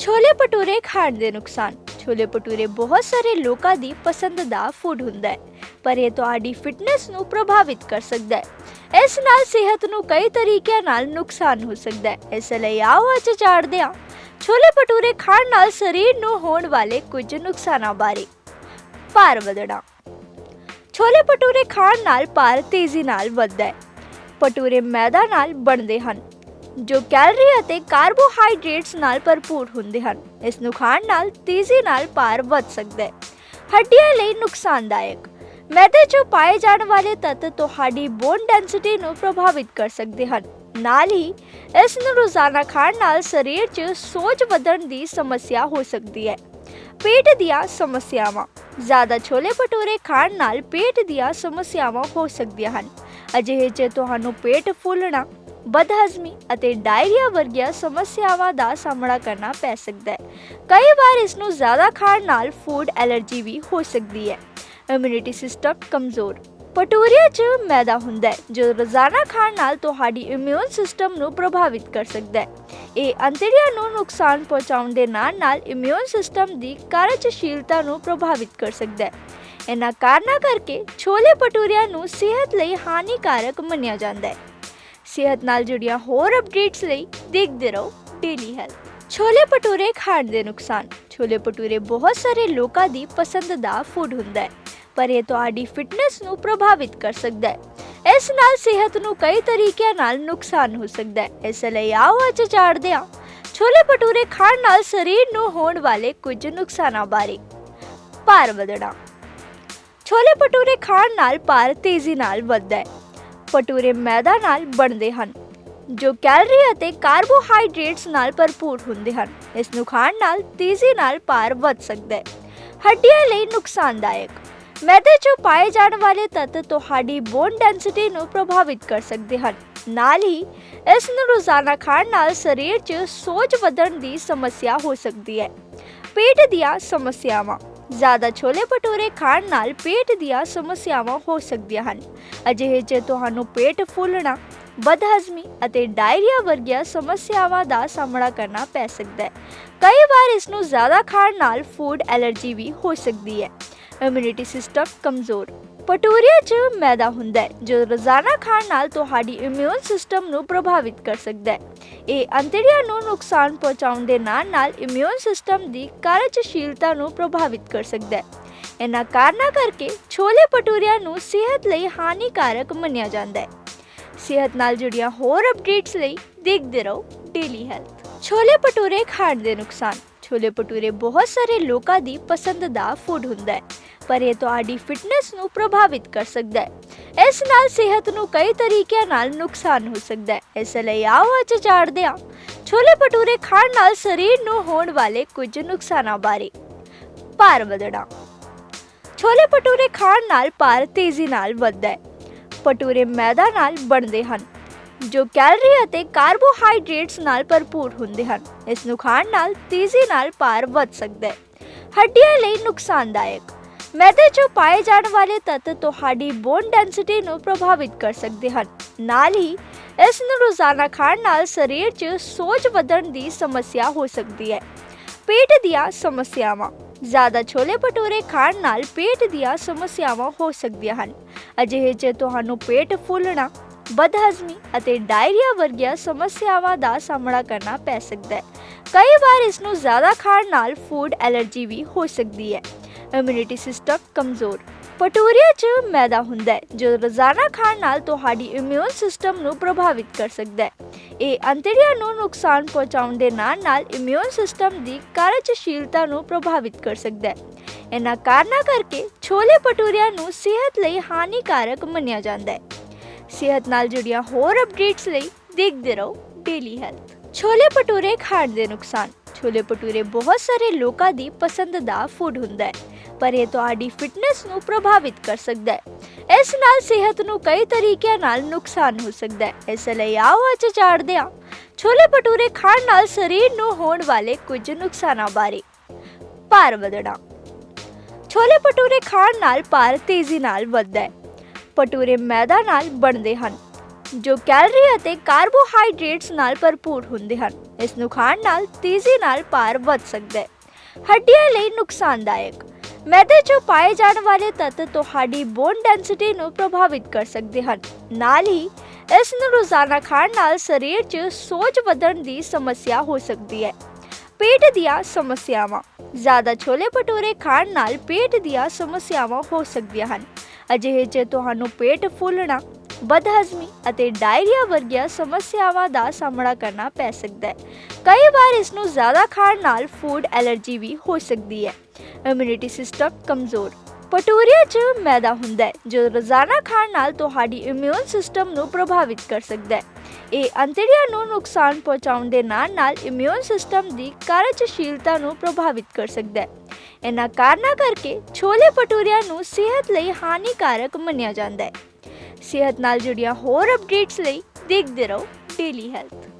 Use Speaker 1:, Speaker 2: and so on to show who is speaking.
Speaker 1: ਛੋਲੇ ਭਟੂਰੇ ਖਾਣ ਦੇ ਨੁਕਸਾਨ। ਛੋਲੇ ਭਟੂਰੇ ਬਹੁਤ ਸਾਰੇ ਲੋਕਾਂ ਦੀ ਪਸੰਦ ਦਾ ਫੂਡ ਹੁੰਦਾ ਹੈ, ਪਰ ਇਹ ਤੁਹਾਡੀ ਫਿਟਨੈਸ ਨੂੰ ਪ੍ਰਭਾਵਿਤ ਕਰ ਸਕਦਾ ਹੈ। ਇਸ ਨਾਲ ਸਿਹਤ ਨੂੰ ਕਈ ਤਰੀਕਿਆਂ ਨਾਲ ਨੁਕਸਾਨ ਹੋ ਸਕਦਾ ਹੈ। ਇਸ ਲਈ ਆਓ ਅੱਜ ਜਾਣਦੇ ਹਾਂ, ਛੋਲੇ ਭਟੂਰੇ ਖਾਣ ਨਾਲ ਸਰੀਰ ਨੂੰ ਹੋਣ ਵਾਲੇ ਕੁਝ ਨੁਕਸਾਨਾਂ ਬਾਰੇ। ਭਾਰ ਵਧਣਾ। ਛੋਲੇ ਭਟੂਰੇ ਖਾਣ ਨਾਲ ਭਾਰ ਤੇਜ਼ੀ ਨਾਲ ਵੱਧਦਾ ਹੈ। ਭਟੂਰੇ ਮੈਦਾ ਨਾਲ ਬਣਦੇ ਹਨ। ਜੋ ਕੈਲਰੀ ਅਤੇ ਕਾਰਬੋਹਾਈਡਰੇਟਸ ਨਾਲ ਭਰਪੂਰ ਹੁੰਦੇ ਹਨ, ਇਸ ਨੂੰ ਖਾਣ ਨਾਲ ਤੇਜ਼ੀ ਨਾਲ ਭਾਰ ਵੱਧ ਸਕਦਾ ਹੈ। ਹੱਡੀਆਂ ਲਈ ਨੁਕਸਾਨਦਾਇਕ। ਮੈਦੇ 'ਚ ਪਾਏ ਜਾਣ ਵਾਲੇ ਤੱਤ ਤੁਹਾਡੀ ਬੋਨ ਡੈਂਸਿਟੀ ਨੂੰ ਪ੍ਰਭਾਵਿਤ ਕਰ ਸਕਦੇ ਹਨ। ਨਾਲ ਹੀ, ਇਸ ਨੂੰ ਰੋਜ਼ਾਨਾ ਖਾਣ ਨਾਲ ਸਰੀਰ 'ਚ ਸੋਜ ਵਧਣ ਦੀ ਸਮੱਸਿਆ ਹੋ ਸਕਦੀ ਹੈ। ਪੇਟ ਦੀਆਂ ਸਮੱਸਿਆਵਾਂ। ਜ਼ਿਆਦਾ ਛੋਲੇ ਭਟੂਰੇ ਖਾਣ ਨਾਲ ਪੇਟ ਦੀਆਂ ਸਮੱਸਿਆਵਾਂ ਹੋ ਸਕਦੀਆਂ ਹਨ। ਅਜਿਹੇ 'ਚ ਤੁਹਾਨੂੰ ਪੇਟ ਫੁੱਲਣਾ ਬਦਹਜ਼ਮੀ ਅਤੇ ਡਾਇਰੀਆ ਵਰਗੀਆਂ ਸਮੱਸਿਆਵਾਂ ਦਾ ਸਾਹਮਣਾ ਕਰਨਾ ਪੈ ਸਕਦਾ ਹੈ। ਕਈ ਵਾਰ ਇਸ ਨੂੰ ਜ਼ਿਆਦਾ ਖਾਣ ਨਾਲ ਫੂਡ ਐਲਰਜੀ ਵੀ ਹੋ ਸਕਦੀ ਹੈ। ਇਮਿਊਨਿਟੀ ਸਿਸਟਮ ਕਮਜ਼ੋਰ। ਭਟੂਰਿਆਂ 'ਚ ਮੈਦਾ ਹੁੰਦਾ ਹੈ, ਜੋ ਰੋਜ਼ਾਨਾ ਖਾਣ ਨਾਲ ਤੁਹਾਡੀ ਇਮਿਊਨ ਸਿਸਟਮ ਨੂੰ ਪ੍ਰਭਾਵਿਤ ਕਰ ਸਕਦਾ ਹੈ। ਇਹ ਅੰਤੜੀਆਂ ਨੂੰ ਨੁਕਸਾਨ ਪਹੁੰਚਾਉਣ ਦੇ ਨਾਲ ਨਾਲ ਇਮਿਊਨ ਸਿਸਟਮ ਦੀ ਕਾਰਜਸ਼ੀਲਤਾ ਨੂੰ ਪ੍ਰਭਾਵਿਤ ਕਰ ਸਕਦਾ ਹੈ। ਇਹਨਾਂ ਕਾਰਨਾਂ ਕਰਕੇ ਛੋਲੇ ਪਟੂਰੀਆਂ ਨੂੰ ਸਿਹਤ ਲਈ ਹਾਨੀਕਾਰਕ ਮੰਨਿਆ ਜਾਂਦਾ ਹੈ। ਸਿਹਤ ਨਾਲ ਜੁੜੀਆਂ ਹੋਰ ਅਪਡੇਟਸ ਲਈ ਦੇਖਦੇ ਰਹੋ ਡੇਲੀ ਹੈਲਥ ਛੋਲੇ ਭਟੂਰੇ ਖਾਣ ਦੇ ਨੁਕਸਾਨ। ਛੋਲੇ ਭਟੂਰੇ ਬਹੁਤ ਸਾਰੇ ਲੋਕਾਂ ਦੀ ਪਸੰਦ ਦਾ ਫੂਡ ਹੁੰਦਾ ਹੈ, ਪਰ ਇਹ ਤੁਹਾਡੀ ਫਿਟਨੈਸ ਨੂੰ ਪ੍ਰਭਾਵਿਤ ਕਰ ਸਕਦਾ ਹੈ। ਇਸ ਨਾਲ ਸਿਹਤ ਨੂੰ ਕਈ ਤਰੀਕਿਆਂ ਨਾਲ ਨੁਕਸਾਨ ਹੋ ਸਕਦਾ ਹੈ। ਇਸ ਲਈ ਆਓ ਅੱਜ ਜਾਣਦੇ ਹਾਂ, ਛੋਲੇ ਭਟੂਰੇ ਖਾਣ ਨਾਲ ਸਰੀਰ ਨੂੰ ਹੋਣ ਵਾਲੇ ਕੁਝ ਨੁਕਸਾਨਾਂ ਬਾਰੇ। ਭਾਰ ਵਧਣਾ। ਛੋਲੇ ਭਟੂਰੇ ਖਾਣ ਨਾਲ ਭਾਰ ਤੇਜ਼ੀ ਨਾਲ ਵੱਧਦਾ ਹੈ। ਭਟੂਰੇ ਮੈਦਾ ਨਾਲ ਬਣਦੇ ਹਨ, ਜੋ ਕੈਲਰੀ ਅਤੇ ਕਾਰਬੋਹਾਈਡਰੇਟਸ ਨਾਲ ਭਰਪੂਰ ਹੁੰਦੇ ਹਨ। ਇਸ ਨੂੰ ਖਾਣ ਨਾਲ ਤੇਜ਼ੀ ਨਾਲ ਭਾਰ ਵੱਧ ਸਕਦਾ ਹੈ। ਹੱਡੀਆਂ ਲਈ ਨੁਕਸਾਨਦਾਇਕ। ਮੈਦੇ 'ਚ ਪਾਏ ਜਾਣ ਵਾਲੇ ਤੱਤ ਤੁਹਾਡੀ ਬੋਨ ਡੈਂਸਿਟੀ ਨੂੰ ਪ੍ਰਭਾਵਿਤ ਕਰ ਸਕਦੇ ਹਨ। ਨਾਲ ਹੀ, ਇਸ ਨੂੰ ਰੋਜ਼ਾਨਾ ਖਾਣ ਨਾਲ ਸਰੀਰ 'ਚ ਸੋਜ ਵਧਣ ਦੀ ਸਮੱਸਿਆ ਹੋ ਸਕਦੀ ਹੈ। ਪੇਟ ਦੀਆਂ ਸਮੱਸਿਆਵਾਂ। ਜ਼ਿਆਦਾ ਛੋਲੇ ਭਟੂਰੇ ਖਾਣ ਨਾਲ ਪੇਟ ਦੀਆਂ ਸਮੱਸਿਆਵਾਂ ਹੋ ਸਕਦੀਆਂ ਹਨ। ਅਜਿਹੇ 'ਚ ਤੁਹਾਨੂੰ ਪੇਟ ਫੁੱਲਣਾ, ਬਦਹਜ਼ਮੀ ਅਤੇ ਡਾਇਰੀਆ ਵਰਗੀਆਂ ਸਮੱਸਿਆਵਾਂ ਦਾ ਸਾਹਮਣਾ ਕਰਨਾ ਪੈ ਸਕਦਾ ਹੈ। ਕਈ ਵਾਰ ਇਸ ਨੂੰ ਜ਼ਿਆਦਾ ਖਾਣ ਨਾਲ ਫੂਡ ਐਲਰਜੀ ਵੀ ਹੋ ਸਕਦੀ ਹੈ। ਇਮਿਊਨਿਟੀ ਸਿਸਟਮ ਕਮਜ਼ੋਰ ਭਟੂਰਿਆਂ 'ਚ ਮੈਦਾ ਹੁੰਦਾ ਹੈ, ਜੋ ਰੋਜ਼ਾਨਾ ਖਾਣ ਨਾਲ ਤੁਹਾਡੀ ਇਮਿਊਨ ਸਿਸਟਮ ਨੂੰ ਪ੍ਰਭਾਵਿਤ ਕਰ ਸਕਦਾ ਹੈ। ਇਹ ਅੰਤੜੀਆਂ ਨੂੰ ਨੁਕਸਾਨ ਪਹੁੰਚਾਉਣ ਦੇ ਨਾਲ ਨਾਲ ਇਮਿਊਨ ਸਿਸਟਮ ਦੀ ਕਾਰਜਸ਼ੀਲਤਾ ਨੂੰ ਪ੍ਰਭਾਵਿਤ ਕਰ ਸਕਦਾ ਹੈ। ਇਹਨਾਂ ਕਾਰਨਾਂ ਕਰਕੇ ਛੋਲੇ ਭਟੂਰਿਆਂ ਨੂੰ ਸਿਹਤ ਲਈ ਹਾਨੀਕਾਰਕ ਮੰਨਿਆ ਜਾਂਦਾ ਹੈ। ਸਿਹਤ ਨਾਲ ਜੁੜੀਆਂ ਹੋਰ ਅਪਡੇਟਸ ਲਈ ਦੇਖਦੇ ਰਹੋ ਡੇਲੀ ਹੈਲਥ ਛੋਲੇ ਭਟੂਰੇ ਖਾਣ ਦੇ ਨੁਕਸਾਨ। ਛੋਲੇ ਭਟੂਰੇ ਬਹੁਤ ਸਾਰੇ ਲੋਕਾਂ ਦੀ ਪਸੰਦ ਦਾ ਫੂਡ ਹੁੰਦਾ ਹੈ। ਪਰ ਇਹ ਤੁਹਾਡੀ ਫਿਟਨੈਸ ਨੂੰ ਪ੍ਰਭਾਵਿਤ ਕਰ ਸਕਦਾ ਹੈ। ਇਸ ਨਾਲ ਸਿਹਤ ਨੂੰ ਕਈ ਤਰੀਕਿਆਂ ਨਾਲ ਨੁਕਸਾਨ ਹੋ ਸਕਦਾ ਹੈ। ਇਸ ਲਈ ਆਓ ਅੱਜ ਜਾਣਦੇ ਹਾਂ, ਛੋਲੇ ਭਟੂਰੇ ਖਾਣ ਨਾਲ ਸਰੀਰ ਨੂੰ ਹੋਣ ਵਾਲੇ ਕੁਝ ਨੁਕਸਾਨਾਂ ਬਾਰੇ। ਭਾਰ ਵਧਣਾ। ਛੋਲੇ ਭਟੂਰੇ ਖਾਣ ਨਾਲ ਭਾਰ ਤੇਜ਼ੀ ਨਾਲ ਵੱਧਦਾ ਹੈ। ਭਟੂਰੇ ਮੈਦਾ ਨਾਲ ਬਣਦੇ ਹਨ, ਜੋ ਕੈਲਰੀ ਅਤੇ ਕਾਰਬੋਹਾਈਡਰੇਟਸ ਨਾਲ ਭਰਪੂਰ ਹੁੰਦੇ ਹਨ। ਇਸ ਨੂੰ ਖਾਣ ਨਾਲ ਤੇਜ਼ੀ ਨਾਲ ਭਾਰ ਵੱਧ ਸਕਦਾ ਹੈ। ਹੱਡੀਆਂ ਲਈ ਨੁਕਸਾਨਦਾਇਕ। ਮੈਦੇ 'ਚ ਪਾਏ ਜਾਣ ਵਾਲੇ ਤੱਤ ਤੁਹਾਡੀ ਬੋਨ ਡੈਂਸਿਟੀ ਨੂੰ ਪ੍ਰਭਾਵਿਤ ਕਰ ਸਕਦੇ ਹਨ। ਨਾਲ ਹੀ, ਇਸ ਨੂੰ ਰੋਜ਼ਾਨਾ ਖਾਣ ਨਾਲ ਸਰੀਰ 'ਚ ਸੋਜ ਵਧਣ ਦੀ ਸਮੱਸਿਆ ਹੋ ਸਕਦੀ ਹੈ। ਪੇਟ ਦੀਆਂ ਸਮੱਸਿਆਵਾਂ। ਜ਼ਿਆਦਾ ਛੋਲੇ ਭਟੂਰੇ ਖਾਣ ਨਾਲ ਪੇਟ ਦੀਆਂ ਸਮੱਸਿਆਵਾਂ ਹੋ ਸਕਦੀਆਂ ਹਨ। ਅਜਿਹੇ 'ਚ ਤੁਹਾਨੂੰ ਪੇਟ ਫੁੱਲਣਾ, ਬਦਹਜ਼ਮੀ ਅਤੇ ਡਾਇਰੀਆ ਵਰਗੀਆਂ ਸਮੱਸਿਆਵਾਂ ਦਾ ਸਾਹਮਣਾ ਕਰਨਾ ਪੈ ਸਕਦਾ ਹੈ। ਕਈ ਵਾਰ ਇਸ ਨੂੰ ਜ਼ਿਆਦਾ ਖਾਣ ਨਾਲ ਫੂਡ ਐਲਰਜੀ ਵੀ ਹੋ ਸਕਦੀ ਹੈ। ਇਮਿਊਨਿਟੀ ਸਿਸਟਮ ਕਮਜ਼ੋਰ। ਭਟੂਰਿਆਂ 'ਚ ਮੈਦਾ ਹੁੰਦਾ ਹੈ, ਜੋ ਰੋਜ਼ਾਨਾ ਖਾਣ ਨਾਲ ਤੁਹਾਡੀ ਇਮਿਊਨ ਸਿਸਟਮ ਨੂੰ ਪ੍ਰਭਾਵਿਤ ਕਰ ਸਕਦਾ ਹੈ। ਇਹ ਅੰਤੜੀਆਂ ਨੂੰ ਨੁਕਸਾਨ ਪਹੁੰਚਾਉਣ ਦੇ ਨਾਲ ਨਾਲ ਇਮਿਊਨ ਸਿਸਟਮ ਦੀ ਕਾਰਜਸ਼ੀਲਤਾ ਨੂੰ ਪ੍ਰਭਾਵਿਤ ਕਰ ਸਕਦਾ ਹੈ। ਇਹਨਾਂ ਕਾਰਨਾਂ ਕਰਕੇ ਛੋਲੇ ਭਟੂਰਿਆਂ ਨੂੰ ਸਿਹਤ ਲਈ ਹਾਨੀਕਾਰਕ ਮੰਨਿਆ ਜਾਂਦਾ ਹੈ। ਸਿਹਤ ਨਾਲ ਜੁੜੀਆਂ ਹੋਰ ਅਪਡੇਟਸ ਲਈ ਦੇਖਦੇ ਰਹੋ ਡੇਲੀ ਹੈਲਥ ਛੋਲੇ ਭਟੂਰੇ ਖਾਣ ਦੇ ਨੁਕਸਾਨ। ਛੋਲੇ ਭਟੂਰੇ ਬਹੁਤ ਸਾਰੇ ਲੋਕਾਂ ਦੀ ਪਸੰਦ ਦਾ ਫੂਡ ਹੁੰਦਾ ਹੈ। ਪਰ ਇਹ ਤੁਹਾਡੀ ਫਿਟਨੈਸ ਨੂੰ ਪ੍ਰਭਾਵਿਤ ਕਰ ਸਕਦਾ ਹੈ। ਇਸ ਨਾਲ ਸਿਹਤ ਨੂੰ ਕਈ ਤਰੀਕਿਆਂ ਨਾਲ ਨੁਕਸਾਨ ਹੋ ਸਕਦਾ ਹੈ। ਇਸ ਲਈ ਆਓ ਅੱਜ ਜਾਣਦੇ ਹਾਂ। ਛੋਲੇ ਭਟੂਰੇ ਖਾਣ ਨਾਲ ਸਰੀਰ ਨੂੰ ਹੋਣ ਵਾਲੇ ਕੁਝ ਨੁਕਸਾਨਾਂ ਬਾਰੇ। ਭਾਰ ਵਧਣਾ। ਛੋਲੇ ਭਟੂਰੇ ਖਾਣ ਨਾਲ ਭਾਰ ਤੇਜ਼ੀ ਨਾਲ ਵੱਧਦਾ ਹੈ। ਭਟੂਰੇ ਮੈਦਾ ਨਾਲ ਬਣਦੇ ਹਨ, ਜੋ ਕੈਲਰੀ ਅਤੇ ਕਾਰਬੋਹਾਈਡਰੇਟਸ ਨਾਲ ਭਰਪੂਰ ਹੁੰਦੇ ਹਨ। ਇਸ ਨੂੰ ਖਾਣ ਨਾਲ ਤੇਜ਼ੀ ਨਾਲ ਭਾਰ ਵੱਧ ਸਕਦਾ ਹੈ। ਹੱਡੀਆਂ ਲਈ ਨੁਕਸਾਨਦਾਇਕ। ਮੈਦੇ 'ਚ ਪਾਏ ਜਾਣ ਵਾਲੇ ਤੱਤ ਤੁਹਾਡੀ ਬੋਨ ਡੈਂਸਿਟੀ ਨੂੰ ਪ੍ਰਭਾਵਿਤ ਕਰ ਸਕਦੇ ਹਨ। ਨਾਲ ਹੀ, ਇਸ ਨੂੰ ਰੋਜ਼ਾਨਾ ਖਾਣ ਨਾਲ ਸਰੀਰ 'ਚ ਸੋਜ ਵਧਣ ਦੀ ਸਮੱਸਿਆ ਹੋ ਸਕਦੀ ਹੈ। ਪੇਟ ਦੀਆਂ ਸਮੱਸਿਆਵਾਂ। ਜ਼ਿਆਦਾ ਛੋਲੇ ਭਟੂਰੇ ਖਾਣ ਨਾਲ ਪੇਟ ਦੀਆਂ ਸਮੱਸਿਆਵਾਂ ਹੋ ਸਕਦੀਆਂ ਹਨ। ਅਜਿਹੇ 'ਚ ਤੁਹਾਨੂੰ ਪੇਟ ਫੁੱਲਣਾ ਬਦਹਜ਼ਮੀ ਅਤੇ ਡਾਇਰੀਆ ਵਰਗੀਆਂ ਸਮੱਸਿਆਵਾਂ ਦਾ ਸਾਹਮਣਾ ਕਰਨਾ ਪੈ ਸਕਦਾ ਹੈ। ਕਈ ਵਾਰ ਇਸ ਨੂੰ ਜ਼ਿਆਦਾ ਖਾਣ ਨਾਲ ਫੂਡ ਐਲਰਜੀ ਵੀ ਹੋ ਸਕਦੀ ਹੈ। ਇਮਿਊਨਿਟੀ ਸਿਸਟਮ ਕਮਜ਼ੋਰ। ਪਟੂਰੀਆ 'ਚ ਮੈਦਾ ਹੁੰਦਾ ਹੈ, ਜੋ ਰੋਜ਼ਾਨਾ ਖਾਣ ਨਾਲ ਤੁਹਾਡੀ ਇਮਿਊਨ ਸਿਸਟਮ ਨੂੰ ਪ੍ਰਭਾਵਿਤ ਕਰ ਸਕਦਾ ਹੈ। ਇਹ ਅੰਤੜੀਆਂ ਨੂੰ ਨੁਕਸਾਨ ਪਹੁੰਚਾਉਣ ਦੇ ਨਾਲ ਨਾਲ ਇਮਿਊਨ ਸਿਸਟਮ ਦੀ ਕਾਰਜਸ਼ੀਲਤਾ ਨੂੰ ਪ੍ਰਭਾਵਿਤ ਕਰ ਸਕਦਾ ਹੈ। ਇਹਨਾਂ ਕਾਰਨਾਂ ਕਰਕੇ ਛੋਲੇ ਪਟੂਰੀਆਂ ਨੂੰ ਸਿਹਤ ਲਈ ਹਾਨੀਕਾਰਕ ਮੰਨਿਆ ਜਾਂਦਾ ਹੈ। ਸਿਹਤ ਨਾਲ ਜੁੜੀਆਂ ਹੋਰ ਅਪਡੇਟਸ ਲਈ ਦੇਖਦੇ ਰਹੋ ਡੇਲੀ ਹੈਲਥ